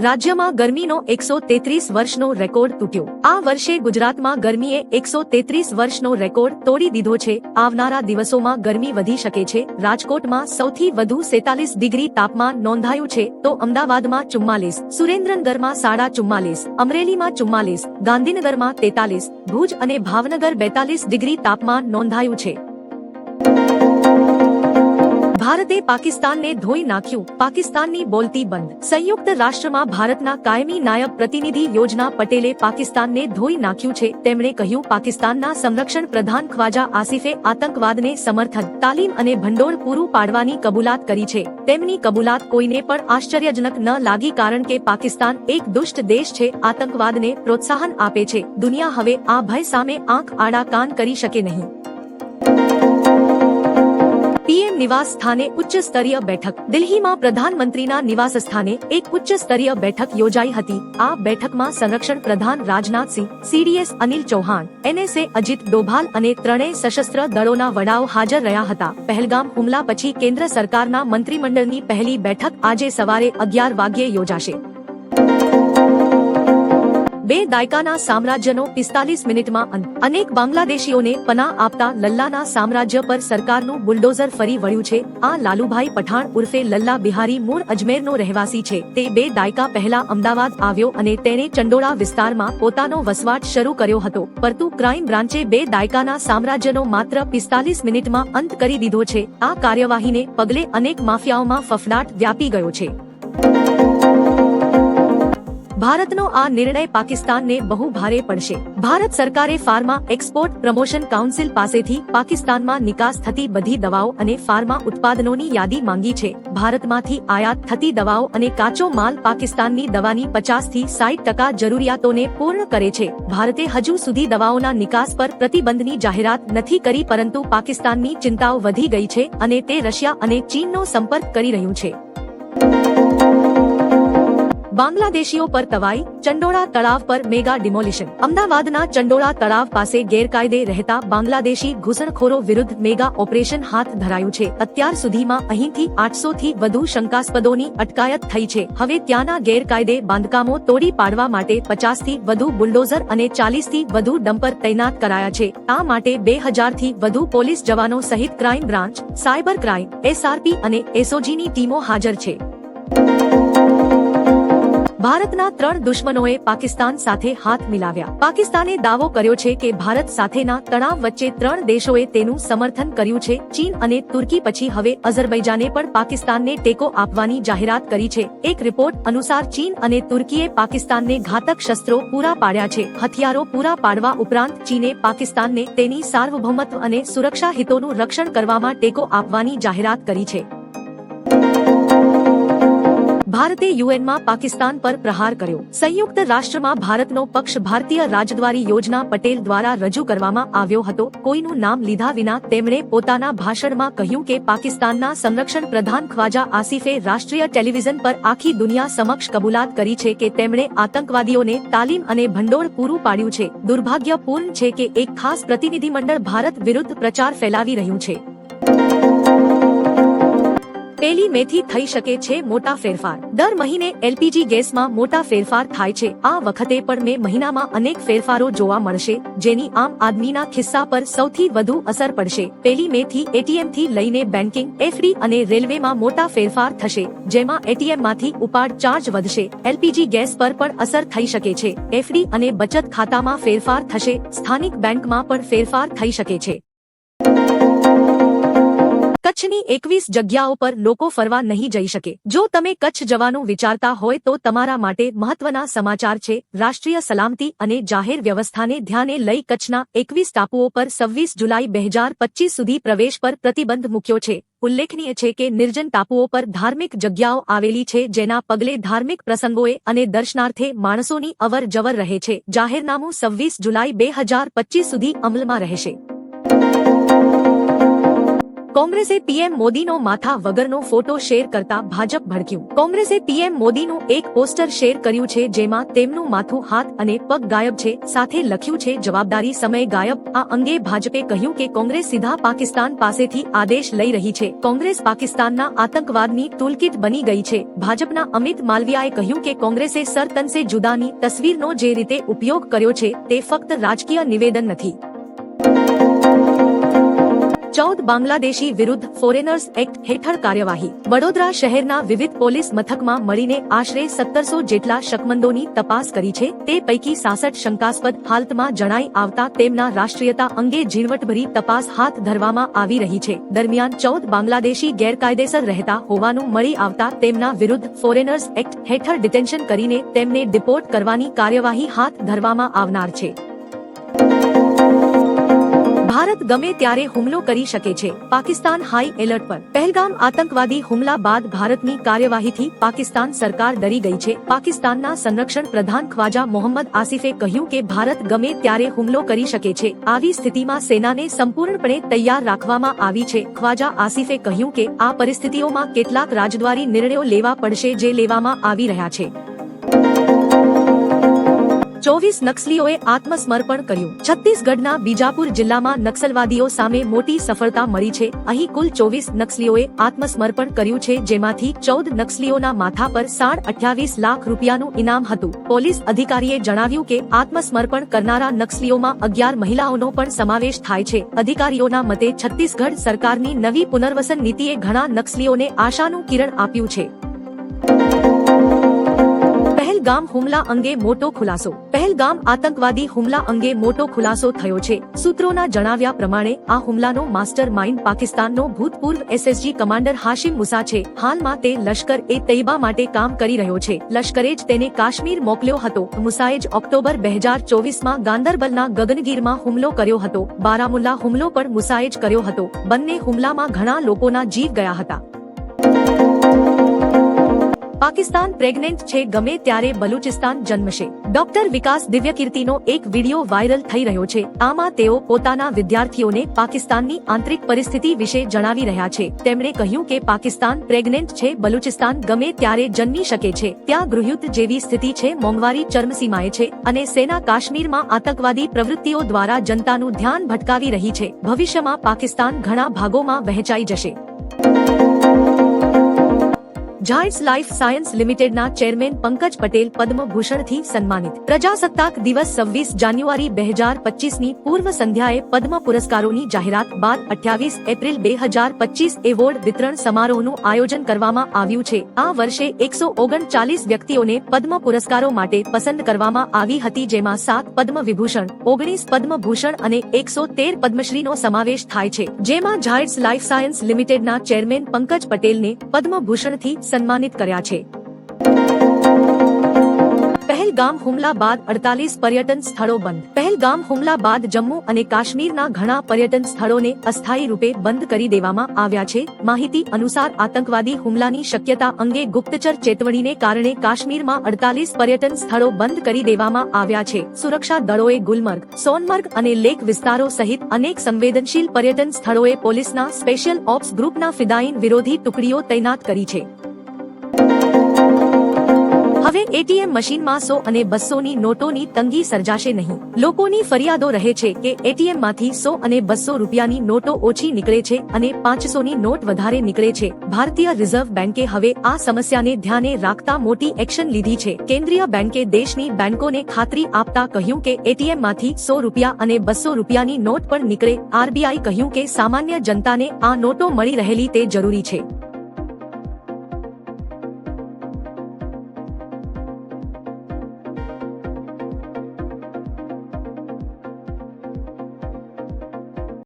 રાજ્યમાં ગરમીનો એકસો તેત્રીસ વર્ષનો રેકોર્ડ તૂટ્યો. આ વર્ષે ગુજરાતમાં ગરમીએ એકસો તેત્રીસ વર્ષનો રેકોર્ડ તોડી દીધો છે. આવનારા દિવસોમાં ગરમી વધી શકે છે. રાજકોટમાં સૌથી વધુ સેતાલીસ ડિગ્રી તાપમાન નોંધાયું છે. તો અમદાવાદમાં ચુમ્માલીસ, સુરેન્દ્રનગરમાં સાડા ચુમ્માલીસ, અમરેલીમાં ચુમ્માલીસ, ગાંધીનગરમાં તેતાલીસ, ભુજ અને ભાવનગર બેતાલીસ ડિગ્રી તાપમાન નોંધાયું છે. ભારતે પાકિસ્તાનને ધોઈ નાખ્યું. પાકિસ્તાનની બોલતી બંધ. સંયુક્ત રાષ્ટ્રમાં ભારતના કાયમી નાયબ પ્રતિનિધિ યોજના પટેલે પાકિસ્તાનને ધોઈ નાખ્યું છે. તેમણે કહ્યું, પાકિસ્તાનના સંરક્ષણ પ્રધાન ખ્વાજા આસિફે આતંકવાદને સમર્થન, તાલીમ અને ભંડોળ પૂરું પાડવાની કબૂલાત કરી છે. તેમની કબૂલાત કોઈને પણ આશ્ચર્યજનક ન લાગી કારણ કે પાકિસ્તાન એક દુષ્ટ દેશ છે. આતંકવાદને પ્રોત્સાહન આપે છે. દુનિયા હવે આ ભય સામે આંખ આડા કાન કરી શકે નહીં. પીએમ નિવાસ સ્થાને ઉચ્ચ સ્તરીય બેઠક. દિલ્હીમાં પ્રધાનમંત્રીના નિવાસ સ્થાને એક ઉચ્ચ સ્તરીય બેઠક યોજાઈ હતી. આ બેઠકમાં સંરક્ષણ પ્રધાન રાજનાથસિંહ સીડીએસ અનિલ ચૌહાણ, એનએસએ અજીત ડોભાલ અને ત્રણેય સશસ્ત્ર દળોના વડાઓ હાજર રહ્યા હતા. પહેલગામ હુમલા પછી કેન્દ્ર સરકારના મંત્રીમંડળની પહેલી બેઠક આજે સવારે અગિયાર વાગ્યે યોજાશે. બે દાયકાના સામ્રાજ્યનો પિસ્તાલીસ મિનિટમાં અનેક બાંગ્લાદેશીઓને પના આપતા લલ્લાના સામ્રાજ્ય પર સરકારનું બુલડોઝર ફરી વળ્યું છે. આ લાલુભાઈ પઠાણ ઉર્ફે લલ્લા બિહારી મૂળ અજમેરનો રહેવાસી છે. તે બે દાયકા પહેલા અમદાવાદ આવ્યો અને તેણે ચંડોળા વિસ્તારમાં પોતાનો વસવાટ શરૂ કર્યો હતો. પરંતુ ક્રાઇમ બ્રાન્ચે બે દાયકાના સામ્રાજ્યનો માત્ર પિસ્તાલીસ મિનિટમાં અંત કરી દીધો છે. આ કાર્યવાહીને પગલે અનેક માફિયાઓમાં ફફડાટ વ્યાપી ગયો છે. ભારતનો આ નિર્ણય પાકિસ્તાનને બહુ ભારે પડશે. ભારત સરકારે ફાર્મા એક્સપોર્ટ પ્રમોશન કાઉન્સિલ પાસેથી પાકિસ્તાનમાં નિકાસ થતી બધી દવાઓ અને ફાર્મા ઉત્પાદનોની યાદી માંગી છે. ભારતમાંથી આયાત થતી દવાઓ અને કાચો માલ પાકિસ્તાનની દવાની પચાસથી સાઠ ટકા જરૂરિયાતોને પૂર્ણ કરે છે. ભારતે હજુ સુધી દવાઓના નિકાસ પર પ્રતિબંધની જાહેરાત નથી કરી, પરંતુ પાકિસ્તાનની ચિંતાઓ વધી ગઈ છે અને તે રશિયા અને ચીનનો સંપર્ક કરી રહ્યું છે. બાંગ્લાદેશીઓ પર તવાઈ, ચંડોળા તળાવ પર મેગા ડિમોલિશન. અમદાવાદના ચંડોળા તળાવ પાસે ગેરકાયદે રહેતા બાંગ્લાદેશી ઘૂસણખોરો વિરુદ્ધ મેગા ઓપરેશન હાથ ધરાયું છે. અત્યાર સુધીમાં અહીંથી આઠસો થી વધુ શંકાસ્પદોની અટકાયત થઈ છે. હવે ત્યાંના ગેરકાયદે બાંધકામો તોડી પાડવા માટે પચાસથી વધુ બુલડોઝર અને ચાલીસથી વધુ ડમ્પર તૈનાત કરાયા છે. આ માટે બે હજારથી વધુ પોલીસ જવાનો સહિત crime branch, cyber crime, SRP અને એસઓજીની ટીમો હાજર છે. ભારતના ત્રણ દુશ્મનોએ પાકિસ્તાન સાથે હાથ મિલાવ્યા. પાકિસ્તાને દાવો કર્યો છે કે ભારત સાથેના તણાવ વચ્ચે ત્રણ દેશોએ તેનું સમર્થન કર્યું છે, ચીન અને તુર્કી પછી હવે અઝરબૈજાને પણ પાકિસ્તાનને ટેકો આપવાની જાહેરાત કરી છે. એક રિપોર્ટ અનુસાર ચીન અને તુર્કીએ પાકિસ્તાનને ઘાતક શસ્ત્રો પૂરા પાડ્યા છે. હથિયારો પૂરા પાડવા ઉપરાંત ચીને પાકિસ્તાનને તેની સાર્વભૌમત્વ અને સુરક્ષા હિતોનું રક્ષણ કરવામાં ટેકો આપવાની જાહેરાત કરી છે. ભારતે યુએનમાં પાકિસ્તાન પર પ્રહાર કર્યો. સંયુક્ત રાષ્ટ્રમાં ભારતનો પક્ષ ભારતીય રાજદ્વારી યોજના પટેલ દ્વારા રજૂ કરવામાં આવ્યો હતો. કોઈનું નામ લીધા વિના તેમણે પોતાના ભાષણમાં કહ્યું કે પાકિસ્તાનના સંરક્ષણ પ્રધાન ખ્વાજા આસિફે રાષ્ટ્રીય ટેલિવિઝન પર આખી દુનિયા સમક્ષ કબૂલાત કરી છે કે તેમણે આતંકવાદીઓને તાલીમ અને ભંડોળ પૂરું પાડ્યું છે. દુર્ભાગ્યપૂર્ણ છે કે એક ખાસ પ્રતિનિધિમંડળ ભારત વિરુદ્ધ પ્રચાર ફેલાવી રહ્યું છે. પેલી મેથી થઈ શકે છે મોટા ફેરફાર. દર મહિને એલપીજી ગેસમાં મોટા ફેરફાર થાય છે. આ વખતે પણ મે મહિનામાં અનેક ફેરફારો જોવા મળશે, જેની આમ આદમીના ખિસ્સા પર સૌથી વધુ અસર પડશે. પેલી મેથી એટીએમથી લઈને બેન્કિંગ, એફડી અને રેલવેમાં મોટા ફેરફાર થશે, જેમાં એટીએમમાંથી ઉપાડ ચાર્જ વધશે. એલપીજી ગેસ પર પણ અસર થઈ શકે છે. એફડી અને બચત ખાતામાં ફેરફાર થશે. સ્થાનિક બેંકમાં પણ ફેરફાર થઈ શકે છે. કચ્છની એકવીસ જગ્યાઓ પર લોકો ફરવા નહીં જઈ શકે. જો તમે કચ્છ જવાનું વિચારતા હોય તો તમારા માટે મહત્વના સમાચાર છે, રાષ્ટ્રીય સલામતી અને જાહેર વ્યવસ્થાને ધ્યાને લઈ કચ્છના એકવીસ ટાપુઓ પર સવ્વીસ જુલાઈ બે હજાર પચીસ સુધી પ્રવેશ પર પ્રતિબંધ મૂક્યો છે. ઉલ્લેખનીય છે કે નિર્જન ટાપુઓ પર ધાર્મિક જગ્યાઓ આવેલી છે, જેના પગલે ધાર્મિક પ્રસંગોએ અને દર્શનાર્થે માણસોની અવર જવર રહે છે. જાહેરનામું સવ્વીસ જુલાઈ બે હજાર પચીસ સુધી અમલમાં રહેશે. કોંગ્રેસે પીએમ મોદીનો માથા વગરનો ફોટો શેર કરતા ભાજપ ભડક્યું. કોંગ્રેસે પીએમ મોદીનું એક પોસ્ટર શેર કર્યું છે જેમાં તેમનું માથું હાથ અને પગ ગાયબ છે, સાથે લખ્યું છે, જવાબદારી સમય ગાયબ. આ અંગે ભાજપે કહ્યું કે કોંગ્રેસ સીધા પાકિસ્તાન પાસેથી આદેશ લઈ રહી છે. કોંગ્રેસ પાકિસ્તાનના આતંકવાદની ટૂલકીટ બની ગઈ છે. ભાજપના અમિત માલવિયાએ કહ્યું કે કોંગ્રેસે સરતનસે જુદાની તસવીરનો જે રીતે ઉપયોગ કર્યો છે, તે ફક્ત રાજકીય નિવેદન નથી. ચૌદ બાંગ્લાદેશી વિરુદ્ધ ફોરેનર્સ એક્ટ હેઠળ કાર્યવાહી. વડોદરા શહેરના વિવિધ પોલીસ મથકમાં મળીને આશરે સત્તરસો જેટલા શકમંદોની તપાસ કરી છે. તે પૈકી સાસઠ શંકાસ્પદ હાલતમાં જણાઈ આવતા તેમના રાષ્ટ્રીયતા અંગે ઝીણવટભરી તપાસ હાથ ધરવામાં આવી રહી છે. દરમિયાન ચૌદ બાંગ્લાદેશી ગેરકાયદેસર રહેતા હોવાનું મળી આવતા તેમના વિરુદ્ધ ફોરેનર્સ એક્ટ હેઠળ ડિટેન્શન કરીને તેમને ડિપોર્ટ કરવાની કાર્યવાહી હાથ ધરવામાં આવનાર છે. ભારત ગમે ત્યારે હુમલો કરી શકે છે. પાકિસ્તાન હાઈ એલર્ટ પર. પહેલગામ આતંકવાદી હુમલા બાદ ભારતની કાર્યવાહીથી પાકિસ્તાન સરકાર ડરી ગઈ છે. પાકિસ્તાનના સંરક્ષણ પ્રધાન ખ્વાજા મોહમ્મદ આસિફે કહ્યું કે ભારત ગમે ત્યારે હુમલો કરી શકે છે. આવી સ્થિતિમાં સેનાને સંપૂર્ણપણે તૈયાર રાખવામાં આવી છે. ખ્વાજા આસિફે કહ્યું કે આ પરિસ્થિતિઓમાં કેટલાક રાજદ્વારી નિર્ણયો લેવા પડશે જે લેવામાં આવી રહ્યા છે. ચોવીસ નક્સલીઓએ આત્મસમર્પણ કર્યું. છત્તીસગઢના બીજાપુર જિલ્લામાં નક્સલવાદીઓ સામે મોટી સફળતા મળી છે. અહીં કુલ ચોવીસ નક્સલીઓએ આત્મસમર્પણ કર્યું છે, જેમાંથી ચૌદ નક્સલીઓના માથા પર સાડ અઠ્યાવીસ લાખ રૂપિયાનું ઇનામ હતું. પોલીસ અધિકારીએ જણાવ્યું કે આત્મસમર્પણ કરનારા નક્સલીઓમાં અગિયાર મહિલાઓનો પણ સમાવેશ થાય છે. અધિકારીઓના મતે છત્તીસગઢ સરકારની નવી પુનર્વસન નીતિએ ઘણા નક્સલીઓને આશાનું કિરણ આપ્યું છે. પહેલગામ હુમલા અંગે મોટો ખુલાસો. પહેલગામ આતંકવાદી હુમલા અંગે મોટો ખુલાસો થયો છે. સૂત્રોના જણાવ્યા પ્રમાણે, આ હુમલાનો માસ્ટર માઇન્ડ પાકિસ્તાનનો ભૂતપૂર્વ એસએસજી કમાન્ડર હાશિમ મુસા છે. હાલમાં તે લશ્કર એ તૈબા માટે કામ કરી રહ્યો છે. લશ્કરે જ તેને કાશ્મીર મોકલ્યો હતો. મુસાએ જ ઓક્ટોબર બે હજાર ચોવીસમાં ગાંદરબલના ગગનગીરમાં હુમલો કર્યો હતો. બારામુલ્લા હુમલો પણ મુસાએ જ કર્યો હતો. બંને હુમલામાં ઘણા લોકોના જીવ ગયા હતા. પાકિસ્તાન પ્રેગ્નેન્ટ છે, ગમે ત્યારે બલુચિસ્તાન જન્મશે. ડોક્ટર વિકાસ દિવ્યકીર્તિનો એક વિડિયો વાયરલ થઈ રહ્યો છે. આમાં તેઓ પોતાના વિદ્યાર્થીઓને પાકિસ્તાનની આંતરિક પરિસ્થિતિ વિશે જણાવી રહ્યા છે. તેમણે કહ્યું કે પાકિસ્તાન પ્રેગ્નેન્ટ છે, બલુચિસ્તાન ગમે ત્યારે જન્મી શકે છે. ત્યાં ગૃહયુદ્ધ જેવી સ્થિતિ છે, મોંઘવારી ચરમસીમાએ છે અને સેના કાશ્મીરમાં આતંકવાદી પ્રવૃત્તિઓ દ્વારા જનતાનું ધ્યાન ભટકાવી રહી છે. ભવિષ્યમાં પાકિસ્તાન ઘણા ભાગોમાં વહેંચાઈ જશે. ઝાયડ્સ લાઇફ સાયન્સ લિમિટેડના ચેરમેન પંકજ પટેલ પદ્મભૂષણથી સન્માનિત. પ્રજાસત્તાક દિવસ છવ્વીસ જાન્યુઆરી બે હજાર પચીસની પૂર્વ સંધ્યાએ પદ્મ પુરસ્કારોની જાહેરાત બાદ અઠ્યાવીસ એપ્રિલ બે હજાર પચીસ એવોર્ડ વિતરણ સમારોહનું આયોજન કરવામાં આવ્યું છે. આ વર્ષે એકસો ઓગણચાલીસ વ્યક્તિઓને પદ્મ પુરસ્કારો માટે પસંદ કરવામાં આવી હતી, જેમાં સાત પદ્મ વિભૂષણ ઓગણીસ પદ્મભૂષણ અને એકસો તેર પદ્મશ્રીનો સમાવેશ થાય છે. જેમાં ઝાયડ્સ લાઇફ સાયન્સ લિમિટેડના ચેરમેન પંકજ પટેલને પદ્મભૂષણથી સન્માનિત કર્યા છે. પહેલગામ હુમલા બાદ અડતાલીસ પર્યટન સ્થળો બંધ. પહેલગામ હુમલા બાદ જમ્મુ અને કાશ્મીરના ઘણા પર્યટન સ્થળોને અસ્થાયી રૂપે બંધ કરી દેવામાં આવ્યા છે. માહિતી અનુસાર આતંકવાદી હુમલાની શક્યતા અંગે ગુપ્તચર ચેતવણીને કારણે કાશ્મીરમાં અડતાલીસ પર્યટન સ્થળો બંધ કરી દેવામાં આવ્યા છે. સુરક્ષા દળોએ ગુલમર્ગ, સોનમર્ગ અને લેક વિસ્તારો સહિત અનેક સંવેદનશીલ પર્યટન સ્થળોએ પોલીસના સ્પેશિયલ ઓપ્સ ગ્રુપના ફિદાઈન વિરોધી ટુકડીઓ તૈનાત કરી છે. હવે એટીએમ મશીનમાં સો અને બસોની નોટોની તંગી સર્જાશે નહીં. લોકોની ફરિયાદો રહે છે કે એટીએમમાંથી સો અને બસો રૂપિયાની નોટો ઓછી નીકળે છે અને પાંચસો ની નોટ વધારે નીકળે છે. ભારતીય રિઝર્વ બેન્કે હવે આ સમસ્યાને ધ્યાને રાખતા મોટી એક્શન લીધી છે. કેન્દ્રીય બેન્કે દેશની બેન્કોને ખાતરી આપતા કહ્યું કે એટીએમમાંથી સો રૂપિયા અને બસો રૂપિયાની નોટ પણ નીકળે. આરબીઆઈ કહ્યું કે સામાન્ય જનતાને આ નોટો મળી રહેલી તે જરૂરી છે.